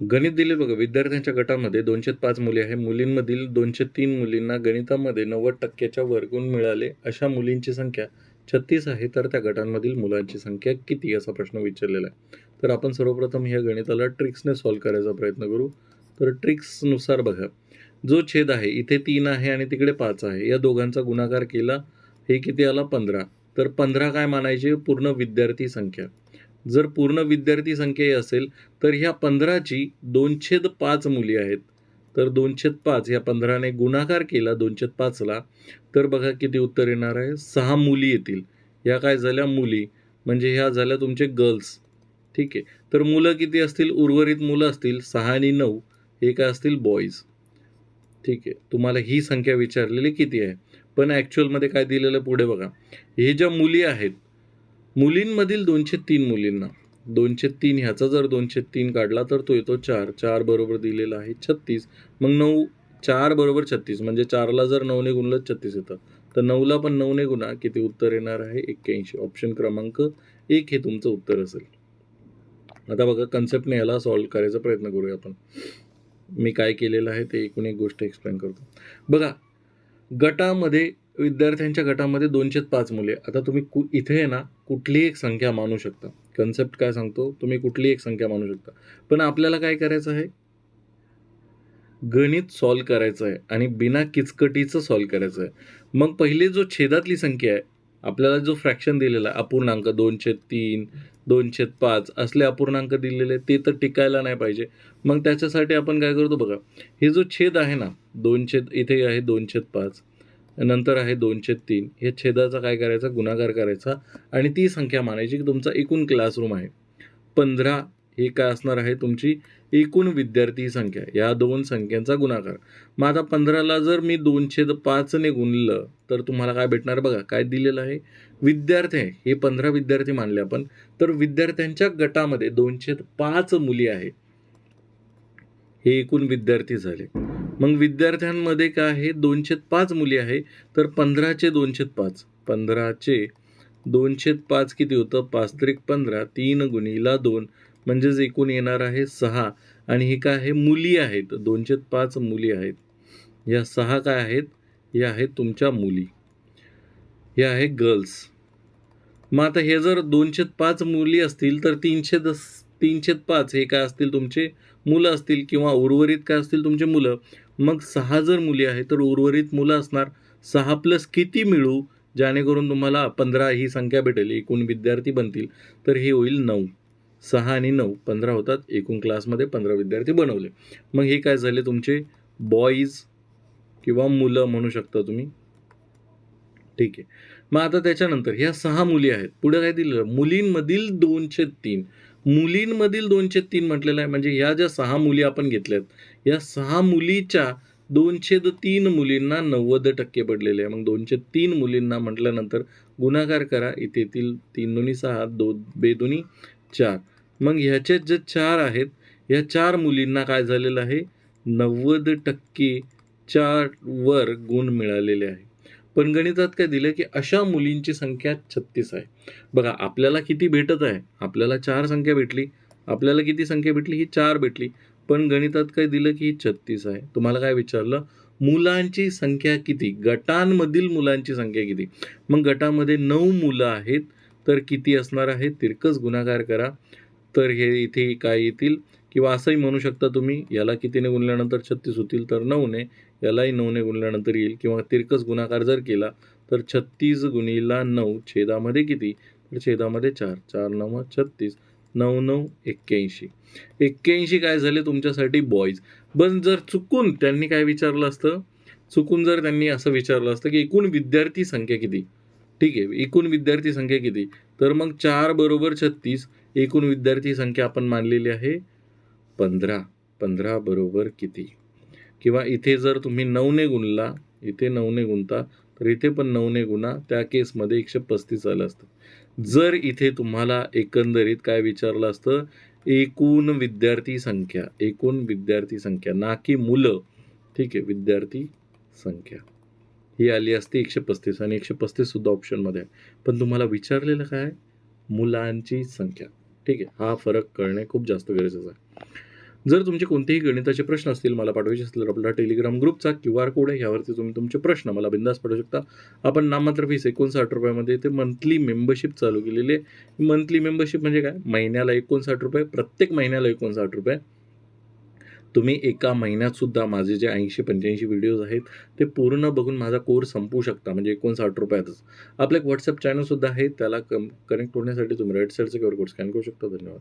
गणित दिले बघा विद्यार्थ्यांच्या गटामध्ये दोनशे पाच मुली आहे. मुलींमधील दोनशे तीन मुलींना गणितामध्ये नव्वद टक्क्याच्या वर गुण मिळाले. अशा मुलींची संख्या छत्तीस आहे. तर त्या गटांमधील मुलांची संख्या किती? असा प्रश्न विचारलेला आहे. तर आपण सर्वप्रथम ह्या गणिताला ट्रिक्सने सॉल्व्ह करायचा प्रयत्न करू. तर ट्रिक्सनुसार बघा जो छेद आहे इथे तीन आहे आणि तिकडे पाच आहे. या दोघांचा गुणाकार केला हे किती आला? पंधरा. तर पंधरा काय मानायचे? पूर्ण विद्यार्थी संख्या. जर पूर्ण विद्यार्थी संख्या असेल तर ह्या पंधराची दोनशेद पाच मुली आहेत. तर दोनशेद पाच ह्या पंधराने गुणाकार केला दोनशेद पाचला तर बघा किती उत्तर येणार आहे. सहा मुली येतील. ह्या काय झाल्या मुली? म्हणजे ह्या झाल्या तुमचे गर्ल्स. ठीक आहे. तर मुलं किती असतील? उर्वरित मुलं असतील सहा आणि नऊ. हे काय असतील? बॉईज. ठीक आहे. तुम्हाला ही संख्या विचारलेली किती आहे? पण ॲक्च्युअलमध्ये काय दिलेलं पुढे बघा. हे ज्या मुली आहेत मुलींमधील दोनशे तीन मुलींना. दोनशे तीन ह्याचा जर दोनशे तीन काढला तर तो येतो चार. चार बरोबर दिलेला आहे छत्तीस. मग नऊ चार बरोबर छत्तीस. म्हणजे चारला जर नऊने गुणलं छत्तीस येतं. तर नऊला पण नऊने गुणा. किती उत्तर येणार आहे? एक्क्याऐंशी. ऑप्शन क्रमांक एक हे तुमचं उत्तर असेल. आता बघा कन्सेप्टने याला सॉल्व करायचा प्रयत्न करूया आपण. मी काय केलेलं आहे ते एकूण एक गोष्ट एक्सप्लेन करतो. बघा गटामध्ये विद्यार्थ्यांच्या गटामध्ये दोनशे पाच मुले आता तुम्ही कु इथे आहे ना कुठलीही एक संख्या मानू शकता. कन्सेप्ट काय सांगतो तुम्ही कुठलीही एक संख्या मानू शकता. पण आपल्याला काय करायचं आहे? गणित सॉल्व करायचं आहे आणि बिना किचकटीचं सॉल्व करायचं आहे. मग पहिले जो छेदातली संख्या आहे आपल्याला जो फ्रॅक्शन दिलेला आहे अपूर्णांक दोनशे तीन दोनशे पाच असले अपूर्णांक दिलेले ते तर टिकायला नाही पाहिजे. मग त्याच्यासाठी आपण काय करतो बघा हे जो छेद आहे ना दोनशे इथे आहे दोनशे पाच. नंतर आहे दोनशे तीन. हे छेदाचा काय करायचा? गुणाकार करायचा. आणि ती संख्या मानायची की तुमचा एकूण क्लासरूम आहे. पंधरा हे काय असणार आहे? तुमची एकूण विद्यार्थी संख्या. या दोन संख्यांचा गुणाकार. मग आता पंधराला जर मी दोनशे पाचने गुणलं तर तुम्हाला काय भेटणार? बघा काय दिलेलं आहे? विद्यार्थी आहे. हे पंधरा विद्यार्थी मानले आपण. तर विद्यार्थ्यांच्या गटामध्ये दोनशे पाच मुली आहे. हे एकूण विद्यार्थी झाले. मग विद्यार्थ्यांमध्ये काय आहे? दोनशे पाच मुली आहे. तर पंधराचे दोनशे पाच पंधराचे दोनशे पाच किती होतं? पाच त्रिक पंधरा. तीन गुणीला दोन. म्हणजेच एकूण येणार आहे सहा. आणि हे काय आहे? मुली आहेत. दोनशे पाच मुली आहेत. या सहा काय आहेत? या आहेत तुमच्या मुली. या आहे गर्ल्स मग आता हे जर दोनशे पाच मुली असतील तर तीनशे दस तीनशे पाच हे काय असतील तुमचे? मुलं असतील किंवा उर्वरित काय असतील तुमचे मुलं? मग सहा जर मुली आहेत तर उर्वरित मुलं असणार. सहा प्लस किती मिळू? जेणेकरून तुम्हाला पंधरा ही संख्या भेटेल. एकूण विद्यार्थी बनतील. तर हे होईल नऊ. सहा आणि नऊ पंधरा होतात. एकूण क्लासमध्ये पंधरा विद्यार्थी बनवले. मग हे काय झाले तुमचे? बॉईज किंवा मुलं म्हणू शकता तुम्ही. ठीक आहे. मग आता त्याच्यानंतर ह्या सहा मुली आहेत. पुढे काय दिलेलं? मुलींमधील दोनशे तीन. मुलींमधील दोनशे तीन म्हटलेलं आहे. म्हणजे ह्या ज्या सहा मुली आपण घेतल्यात या सहा मुलीच्या दोनशे तीन मुलींना नव्वद टक्के पडलेले आहे. मग दोनशे तीन मुलींना म्हटल्यानंतर गुणाकार करा. इथे तीन दोन्ही सहा दो बेदोनी चार. मग ह्याचे जे चार आहेत या चार मुलींना काय झालेलं आहे? नव्वद टक्के चार वर गुण मिळालेले आहे. पण गणितात काय दिलं की अशा मुलींची संख्या छत्तीस आहे. बघा आपल्याला किती भेटत आहे? आपल्याला चार संख्या भेटली. आपल्याला किती संख्या भेटली? ही चार भेटली. पण गणितात काय दिलं की ही छत्तीस आहे? तुम्हाला काय विचारलं? मुलांची संख्या किती? गटांमधील मुलांची संख्या किती? मग गटामध्ये नऊ मुलं आहेत तर किती असणार आहे? तिरकस गुणाकार करा. तर हे इथे काय येतील? किंवा असंही म्हणू शकता तुम्ही याला कितीने गुणल्यानंतर छत्तीस होतील तर नऊने. यालाही नऊने गुणल्यानंतर येईल. किंवा तिरकस गुणाकार जर केला तर छत्तीस गुणीला नऊ छेदामध्ये किती? तर छेदामध्ये चार. चार नऊ छत्तीस. नऊ नऊ एक्क्याऐंशी. एक्क्याऐंशी काय झाले तुमच्यासाठी बॉईज पण जर चुकून त्यांनी काय विचारलं असतं? चुकून जर त्यांनी असं विचारलं असतं की एकूण विद्यार्थी संख्या किती? ठीक आहे एकूण विद्यार्थी संख्या किती? तर मग चार बरोबर छत्तीस एकूण विद्यार्थी संख्या आपण मानलेली आहे पंधरा. पंधरा बरोबर किती? किंवा इथे जर तुम्ही नऊने गुणला इथे नऊने गुणता तर इथे पण नऊने गुणा त्या केसमध्ये एकशे पस्तीस आलं असतं. जर इथे तुम्हाला एकंदरीत काय विचारलं असतं एकूण विद्यार्थी संख्या एकूण विद्यार्थी संख्या ना की मुलं ठीक आहे विद्यार्थी संख्या. ही आली असती एकशे पस्तीस आणि एकशे पस्तीस सुद्धा ऑप्शनमध्ये आहे. पण तुम्हाला विचारलेलं काय? मुलांची संख्या. ठीक आहे हा फरक कळणे खूप जास्त गरजेचं आहे. जर तुमचे कोणतेही गणिताचे प्रश्न असतील मला पाठवायचे असतील तर आपला टेलिग्राम ग्रुपचा क्यू आर कोड आहे. यावरती तुम्ही तुमचे प्रश्न मला बिंदास पाठवू शकता. आपण नाममात्र फीस एकोणसाठ रुपयामध्ये ते मंथली मेंबरशिप चालू केलेली आहे. मंथली मेंबरशिप म्हणजे काय? महिन्याला एकोणसाठ रुपये प्रत्येक महिन्याला एकोणसाठ रुपये. तुम्ही एका महिन्यात सुद्धा माझे जे ऐंशी पंच्याऐंशी व्हिडिओज आहेत ते पूर्ण बघून माझा कोर्स संपू शकता. म्हणजे एकोणसाठ रुपयातच. आपलं एक व्हॉट्सअप चॅनलसुद्धा आहे. त्याला कम कनेक्ट होण्यासाठी तुम्ही रेड साईडचं क्यू आर कोड स्कॅन करू शकता. धन्यवाद.